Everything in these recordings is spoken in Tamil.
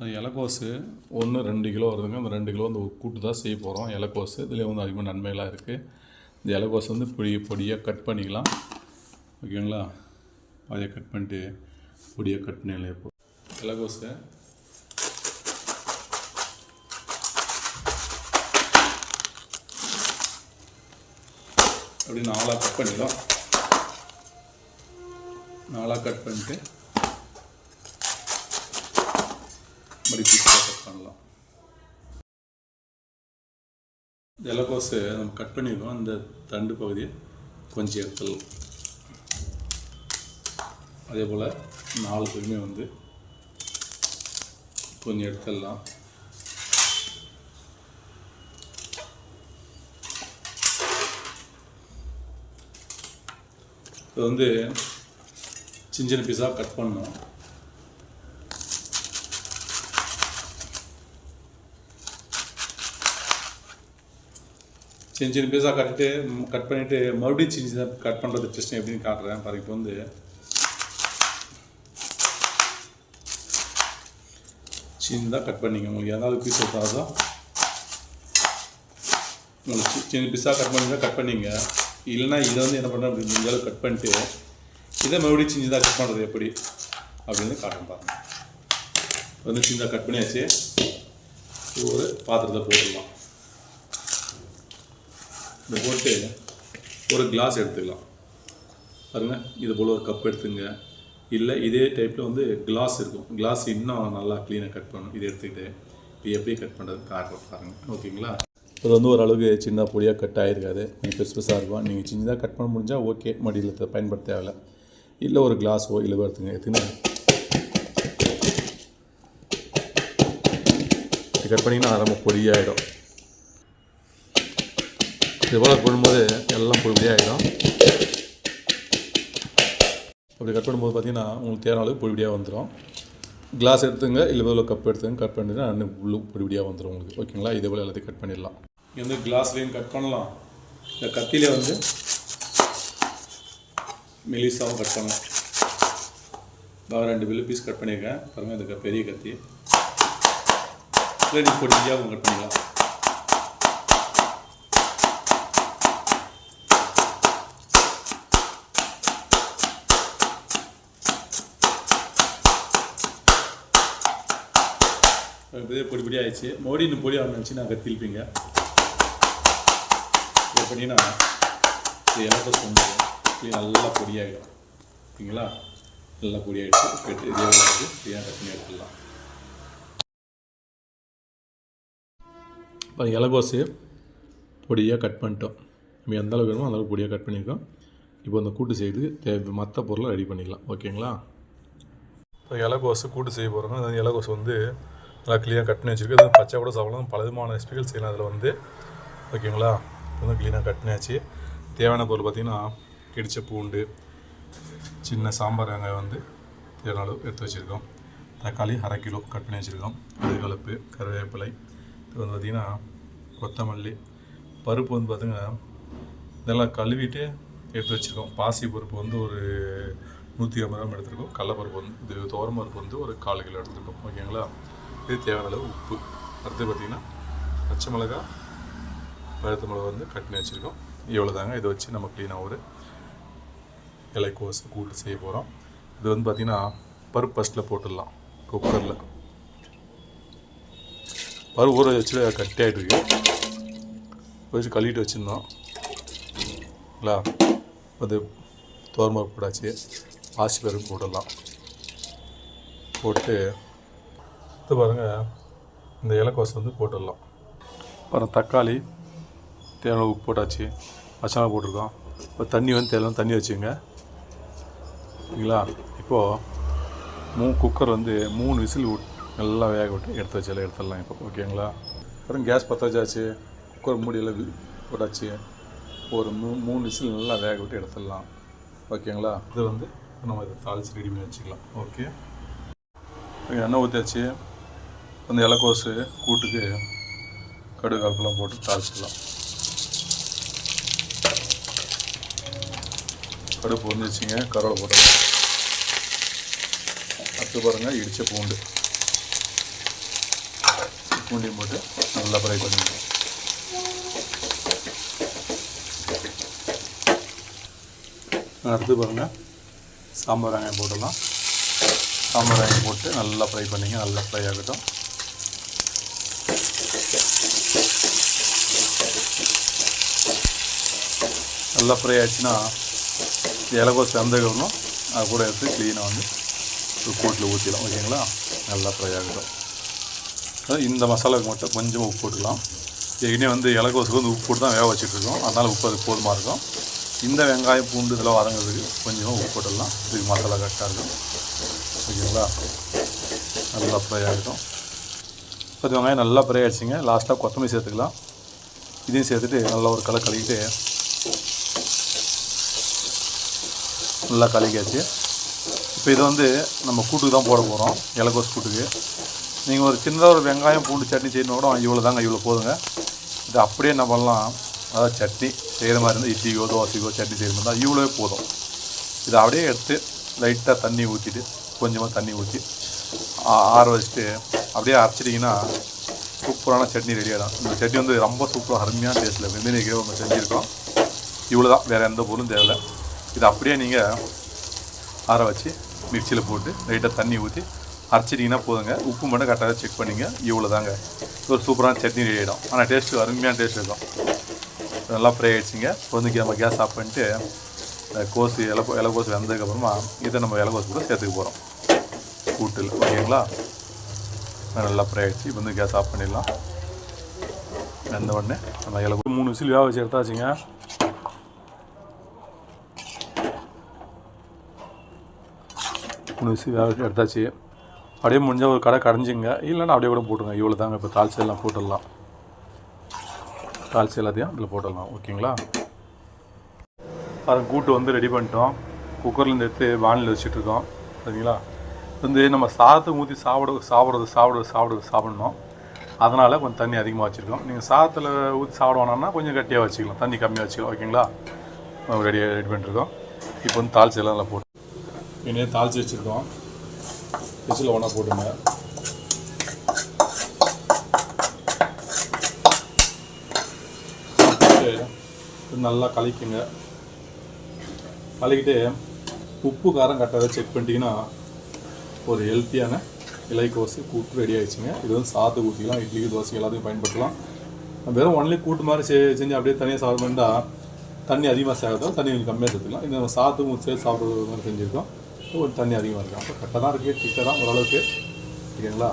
அது இலக்கோசு ஒன்று ரெண்டு கிலோ வருதுங்க. அந்த ரெண்டு கிலோ வந்து கூட்டு தான் செய்ய போகிறோம் இலக்கோசு இதில் வந்து அதிகமாக நன்மைகளாக இருக்குது இந்த இலக்கோசு வந்து பொடியை பொடியாக கட் பண்ணிக்கலாம். ஓகேங்களா? பாதியாக கட் பண்ணிட்டு பொடியாக கட் பண்ணிடலாம் இப்போ இலக்கோசு அப்படி நாலாக கட் பண்ணிக்கலாம். நாலாக கட் பண்ணிட்டு மறுபடி பீஸாக கட் பண்ணலாம். இந்த இலக்கோசு நம்ம கட் பண்ணியிருக்கோம் இந்த தண்டு பகுதியை கொஞ்சம் எடுத்துடலாம். அதே போல் நாலு பேருமே வந்து கொஞ்சம் எடுத்துடலாம். இது வந்து சின்ன சின்ன பீஸாக கட் பண்ணணும் சின்ன சின்ன பீஸாக கட்டிட்டு கட் பண்ணிவிட்டு மறுபடியும் சின்ன சின்ன கட் பண்ணுறது டெஸ்ட் எப்படின்னு காட்டுறேன். பாருங்க இப்போ வந்து சின்னதாக கட் பண்ணிங்க உங்களுக்கு எதாவது பீஸ் தான் உங்களுக்கு சின்ன பீஸாக கட் பண்ணுங்க கட் பண்ணிங்க. இல்லைன்னா இதை வந்து என்ன பண்ணுறேன் அப்படி முடிஞ்ச கட் பண்ணிட்டு இதை மறுபடியும் சின்னதாக கட் பண்ணுறது எப்படி? அப்படின்னு காட்டுறேன் பாருங்க. வந்து சின்னதாக கட் பண்ணியாச்சு. ஒரு பாத்திரத்தை போட்டுடலாம். இதை போட்டு ஒரு கிளாஸ் எடுத்துக்கலாம். பாருங்கள் இது போல் ஒரு கப் எடுத்துங்க. இல்லை இதே டைப்பில் வந்து கிளாஸ் இருக்கும். கிளாஸ் இன்னும் நல்லா க்ளீனாக கட் பண்ணணும். இதை எடுத்துக்கிட்டு இப்போ எப்படி கட் பண்ணுறது காட்டுறோம் பாருங்கள் ஓகேங்களா? இது வந்து ஓரளவுக்கு சின்ன பொடியாக கட் ஆகிருக்காது கொஞ்சம் பெருசு பெருசாக இருக்கும். நீங்கள் சின்னதாக கட் பண்ண முடிஞ்சால் ஓகே மடியில் பயன்படுத்த தேவையில்ல. இல்லை ஒரு கிளாஸோ இல்லை எடுத்துங்க எடுத்துங்க கட் பண்ணிங்கன்னா ரொம்ப பொடியாகிடும் இது போல் எல்லாம் எல்லாம் ஆகிடும் அப்படி கட் பண்ணும்போது பார்த்திங்கன்னா உங்களுக்கு தேவையான அளவுக்கு பொடியாக வந்துடும் கிளாஸ் எடுத்துங்க இல்லை இவ்வளோ கப் எடுத்துங்க கட் பண்ணிட்டு அண்ணன் உள்ளு பொடிபடியாக வந்துடும் உங்களுக்கு. ஓகேங்களா இதே போல் எல்லாத்தையும் கட் பண்ணிடலாம். இங்கே வந்து கிளாஸ்லேயும் கட் பண்ணலாம். இந்த கத்திலே வந்து மெலிசாவும் கட் பண்ணலாம். நான் ரெண்டு பில்லு பீஸ் கட் பண்ணியிருக்கேன். பாருங்கள் இந்த பெரிய கத்தி. இல்லை பொடியாகவும் கட் பண்ணிக்கலாம். இப்போதே பொடி பொடி ஆயிடுச்சு. மோடி இன்னும் பொடி ஆகணும் நினச்சி நான் கத்திருப்பீங்க இது பண்ணினா இது இது நல்லா பொடியாகிடும் ஓகேங்களா நல்லா பொடியாகிடுச்சு கட்டு இதே வந்து ஃப்ரீயாக கட் பண்ணி எடுத்துடலாம்? இப்போ இலகோசு பொடியாக கட் பண்ணிட்டோம். நம்ம எந்த அளவுக்கு வேணுமோ அந்த அளவுக்கு பொடியாக கட் பண்ணியிருக்கோம். இப்போ அந்த கூட்டு செய்து தேவை மற்ற பொருளை ரெடி பண்ணிக்கலாம். ஓகேங்களா? இப்போ இலகோசு கூட்டு செய்ய போகிறோம் அந்த இலகோசு வந்து நல்லா க்ளீனாக கட் பண்ணி வச்சுருக்கு. அது பச்சை கூட சாப்பிடலாம். பல விதமான ரெசிபிகள் செய்யலாம் அதில் வந்து. ஓகேங்களா வந்து க்ளீனாக கட் பண்ணியாச்சு. தேவையான பொருள் பார்த்திங்கன்னா கிடிச்ச பூண்டு சின்ன சாம்பார் வெங்காயம் வந்து தேவையான அளவு எடுத்து வச்சுருக்கோம். தக்காளி அரை கிலோ கட் பண்ணி வச்சுருக்கோம். கருகலப்பு கருவேப்பிலை இது வந்து பார்த்திங்கன்னா கொத்தமல்லி பருப்பு வந்து பார்த்திங்கன்னா இதெல்லாம் கழுவிட்டு எடுத்து வச்சுருக்கோம். பாசி பருப்பு வந்து ஒரு நூற்றி ஐம்பது கிராம் எடுத்துருக்கோம். கடலப்பருப்பு வந்து இது துவரம் பருப்பு வந்து ஒரு கால் கிலோ எடுத்துருக்கோம். ஓகேங்களா இது தேவையான அளவு உப்பு. அடுத்து பார்த்திங்கன்னா பச்சை மிளகா பழுத்த மிளகா வந்து கட் பண்ணி வச்சுருக்கோம். இவ்வளோ தாங்க இதை வச்சு நம்ம க்ளீனாக ஒரு இலைக்கோசு கூட்டு செய்ய போகிறோம் இது வந்து பார்த்திங்கன்னா பருப்பு ஃபஸ்ட்டில் போட்டுடலாம். குக்கரில் பருப்பு ஊற வச்சு கட்டி ஆகிட்டு இருக்கு. வச்சு கழுவிட்டு வச்சுருந்தோம் இல்லை அது தோரம்பருப்பு போட்டாச்சு. ஆசி பருப்பு போட்டுடலாம். போட்டு அடுத்து பாருங்கள் இந்த இலக்கோசை வந்து போட்டுடலாம். அப்புறம் தக்காளி தேவையான உப்பு போட்டாச்சு. மசாலா போட்டிருக்கோம். இப்போ தண்ணி வந்து தேவையான தண்ணி வச்சுங்க சரிங்களா? இப்போது மூ குக்கர் வந்து மூணு விசில் விட் நல்லா வேக விட்டு எடுத்து வச்சால எடுத்துடலாம் இப்போ. ஓகேங்களா? அப்புறம் கேஸ் பற்ற வச்சாச்சு குக்கர் மூடியெல்லாம் போட்டாச்சு. ஒரு மூ மூணு விசில் நல்லா வேக விட்டு எடுத்துடலாம். ஓகேங்களா? இது வந்து நம்ம இதை தாளிச்சு ரெடி பண்ணி வச்சுக்கலாம். ஓகே? எண்ணெய் ஊற்றியாச்சு அந்த இலக்கோசு கூட்டுக்கு கடுகு போட்டு தாளிச்சிக்கலாம். கடுகு வந்துச்சுங்க கருவேலை போட்டு அடுத்து பாருங்கள் இடித்த பூண்டு. பூண்டையும் போட்டு நல்லா ஃப்ரை பண்ணிக்கலாம். அடுத்து பாருங்கள் சாம்பார் வெங்காயம் போட்டுடலாம். சாம்பார் வெங்காயம் போட்டு நல்லா ஃப்ரை பண்ணிங்க நல்லா ஃப்ரை ஆகட்டும். நல்லா ஃப்ரை ஆச்சுன்னா இலகோஸ் வெந்தகணும் அது கூட எடுத்து க்ளீனாக வந்து ஒரு கூட்டில் ஊற்றிடலாம் ஓகேங்களா நல்லா ஃப்ரை ஆகிடும் இந்த மசாலாவுக்கு மட்டும் கொஞ்சம் உப்பு போட்டுக்கலாம். ஏற்கனவே வந்து இலகோசுக்கு வந்து உப்பு போட்டு தான் வேக வச்சுட்ருக்கோம் அதனால் உப்பு அது போதுமாக இருக்கும். இந்த வெங்காயம் பூண்டு இதெல்லாம் வதங்கிறதுக்கு கொஞ்சமாக உப்பு போட்டுடலாம். இதுக்கு மசாலா கரெக்டாக இருக்கும். ஓகேங்களா நல்லா ஃப்ரை ஆகிடும் பத்து வெங்காயம் நல்லா ஃப்ரை ஆகிடுச்சிங்க லாஸ்ட்டாக கொத்தமல்லி சேர்த்துக்கலாம். இதையும் சேர்த்துட்டு நல்லா ஒரு கலர் கழுவிட்டு நல்லா கழுகியாச்சு. இப்போ இதை வந்து நம்ம கூட்டுக்கு தான் போட போகிறோம் இலக்கோஸ் கூட்டுக்கு. நீங்கள் ஒரு சின்னதாக ஒரு வெங்காயம் பூண்டு சட்னி செய்யணும் கூட இவ்வளோ தாங்க இவ்வளோ போதுங்க. இது அப்படியே என்ன பண்ணலாம் அதாவது சட்னி செய்கிற மாதிரி இருந்தால் இட்லியோ தோசைக்கோ சட்னி செய்கிற மாதிரி இருந்தால் இவ்வளோவே போதும். இதை அப்படியே எடுத்து லைட்டாக தண்ணி ஊற்றிட்டு கொஞ்சமாக தண்ணி ஊற்றி ஆற வச்சுட்டு அப்படியே அரைச்சிட்டிங்கன்னா சூப்பரான சட்னி ரெடி ஆகிடும் இந்த சட்னி வந்து ரொம்ப சூப்பராக அருமையான டேஸ்ட்டில் வெந்தயக்கே நம்ம செஞ்சுருக்கோம். இவ்வளோ தான் வேறு எந்த பொருளும் தேவையில்லை. இது அப்படியே நீங்கள் ஆற வச்சு மிக்சியில் போட்டு லைட்டாக தண்ணி ஊற்றி அரைச்சிட்டிங்கன்னா போதுங்க. உப்பு மட்டும் கரெக்டாக செக் பண்ணிங்க. இவ்வளோ தாங்க ஒரு சூப்பரான சட்னி ரெடி ஆகிடும் ஆனால் டேஸ்ட்டு அருமையான டேஸ்ட் இருக்கும். நல்லா ஃப்ரை ஆகிடுச்சிங்க வந்து நம்ம கேஸ் ஆஃப் பண்ணிட்டு கோசு கோஸு இலை இலக்கோசு வெந்ததுக்கப்புறமா இதை நம்ம இலக்கோசு கூட சேர்த்துக்க போகிறோம் கூட்டில். ஓகேங்களா? நல்லா ஃப்ரை ஆகிடுச்சு இப்போ வந்து கேஸ் ஆஃப் பண்ணிடலாம். வெந்த உடனே நம்ம இலக்கோ மூணு விசில் வேக வச்சு எடுத்தாச்சுங்க. மூணு விசில் வேக எடுத்தாச்சு. அப்படியே முடிஞ்சால் ஒரு கடை கடைஞ்சிங்க இல்லைன்னா அப்படியே கூட போட்டுருங்க. இவ்வளோ தாங்க இப்போ தால்ச்சி எல்லாம் போட்டுடலாம். தால்ச்சி எல்லாத்தையும் அதில் போட்டுடலாம். ஓகேங்களா? அது கூட்டு வந்து ரெடி பண்ணிட்டோம். குக்கர்லேருந்து எடுத்து வானில் வச்சுட்ருக்கோம் சரிங்களா? வந்து நம்ம சாதத்தை ஊற்றி சாப்பிட சாப்பிட்றது சாப்பிட்றது சாப்பிட்றது சாப்பிடணும். அதனால் கொஞ்சம் தண்ணி அதிகமாக வச்சுருக்கோம். நீங்கள் சாதத்தில் ஊற்றி சாப்பிட வேணாம்னா கொஞ்சம் கட்டியாக வச்சுக்கலாம். தண்ணி கம்மியாக வச்சுக்கலாம். ஓகேங்களா? ரெடியாக ரெடி பண்ணிட்டுருக்கோம் இப்போ வந்து தாளிச்சி நல்லா போட்டு மீனே தாளித்து வச்சுருக்கோம். விசில் ஒன்றா போட்டுங்க. நல்லா கலக்கிங்க. கலக்கிட்டு உப்பு காரம் கரெக்டாக செக் பண்ணிட்டீங்கன்னா ஒரு ஹெல்த்தியான இலைக்கோசு கூட்டு ரெடி ஆகிடுச்சுங்க இது வந்து சாத்து ஊற்றிக்கலாம் இட்லிக்கு தோசை எல்லாத்தையும் பயன்படுத்தலாம். வெறும் ஒன்லி கூட்டு மாதிரி செ செஞ்சு அப்படியே தனியாக சாப்பிட தண்ணி அதிகமாக சேர்த்தால் தண்ணி கொஞ்சம் கம்மியாக சேர்த்துக்கலாம். இது நம்ம சாத்து ஊற்றி சேர்த்து சாப்பிட்றது மாதிரி செஞ்சுருக்கோம். ஒரு தண்ணி அதிகமாக இருக்கும் அப்போ கரெக்டாக தான் இருக்குது திக்காக தான் ஓரளவுக்கு. ஓகேங்களா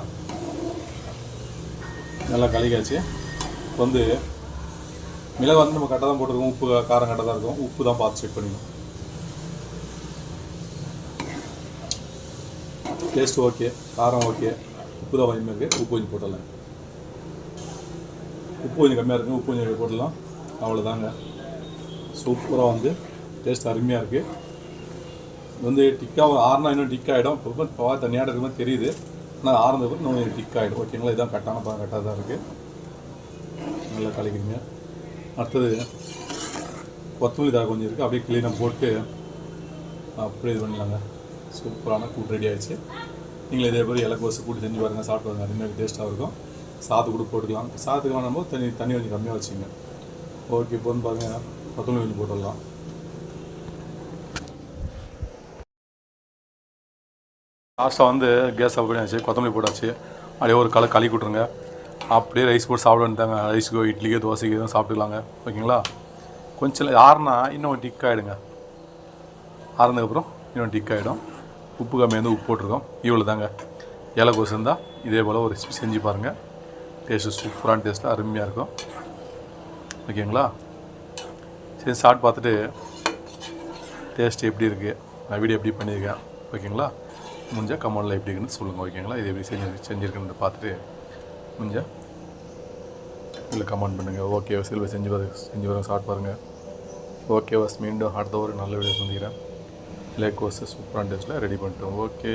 நல்லா கலக்காச்சு இப்போ வந்து மிளகு வந்து நம்ம கரெக்டாக தான் போட்டிருக்கோம். உப்பு காரம் கரெக்டாக தான் இருக்கும். உப்பு தான் பார்த்து செக் பண்ணிக்கணும். டேஸ்ட் ஓகே காரம் ஓகே உப்பு தான் கொஞ்சமாக இருக்குது உப்பு கொஞ்சம் போட்டுடலாம். உப்பு கொஞ்சம் கம்மியாக இருக்குது உப்பு கொஞ்சம் போட்டுடலாம். அவ்வளோதாங்க சூப்பராக வந்து டேஸ்ட் அருமையாக இருக்குது வந்து டிக்காக ஆறுனா இன்னும் டிக் ஆகிடும் இப்போ பவா தனியாக இருக்கிற மாதிரி தெரியுது. ஆனால் ஆறுந்த பிறகு இன்னும் டிக் ஆகிடும் ஓகேங்களா இதான் கட்டான பா கட்டாக தான் இருக்குது நல்லா கலக்கிறீங்க அடுத்தது கொத்தமல்லி தழை கொஞ்சம் இருக்குது அப்படியே க்ளீனாக போட்டு அப்படியே இது பண்ணலாங்க சூப்பரான கூட்டு ரெடி ஆகிடுச்சு நீங்கள் இதே மாதிரி இலக்கோசு கூட்டு செஞ்சு பாருங்கள் சாப்பிட்டு பாருங்க. அருமையாக டேஸ்ட்டாக இருக்கும். சாத்து கூட போட்டுக்கலாம். சாத்துக்கு வேணும்போது தண்ணி தண்ணி கொஞ்சம் கம்மியாக வச்சுங்க ஓகே போன்னு வந்து பாருங்கள் கொத்தமல்லி கொஞ்சம் போட்டுடலாம். லாஸ்ட்டாக வந்து கேஸ் ஆஃப் கொத்தமல்லி போட்டாச்சு. அப்படியே ஒரு கலை களி விட்ருங்க அப்படியே ரைஸ் போட்டு சாப்பிட தாங்க ரைஸுக்கோ இட்லிக்கோ தோசைக்கோ எதுவும் சாப்பிட்டுக்கலாங்க. ஓகேங்களா? கொஞ்சம் ஆறுனா இன்னும் டிக் ஆகிடுங்க ஆறுனதுக்கப்புறம் இன்னும் டிக் ஆகிடும் உப்பு கம்மியாக வந்து உப்பு போட்டிருக்கோம். இவ்வளோ தாங்க இலக்கோசு இருந்தால் இதே போல் ஒரு ரெசிபி செஞ்சு பாருங்கள் டேஸ்ட்டு சூப்பரான டேஸ்ட்டாக அருமையாக இருக்கும். ஓகேங்களா? சரி சாப்பிட்டு பார்த்துட்டு டேஸ்ட் எப்படி இருக்குது நான் வீடியோ எப்படி பண்ணியிருக்கேன். ஓகேங்களா? முடிஞ்சால் கமெண்டில் எப்படி இருக்குன்னு சொல்லுங்கள் ஓகேங்களா இது எப்படி செஞ்சு செஞ்சுருக்குன்னு பார்த்துட்டு முடிஞ்சால் இல்லை கமெண்ட் பண்ணுங்கள் ஓகே செல்வ செஞ்சு பாருங்க செஞ்சு பாருங்கள் சாப்பிட்டு பாருங்கள் ஓகே வாஸ் மீண்டும் அடுத்த ஒரு நல்ல வீடியோ சந்திக்கிறேன். லேக் கோர்ஸ் சூப்பரான டேஸ்ட்டில் ரெடி பண்ணிட்டோம். ஓகே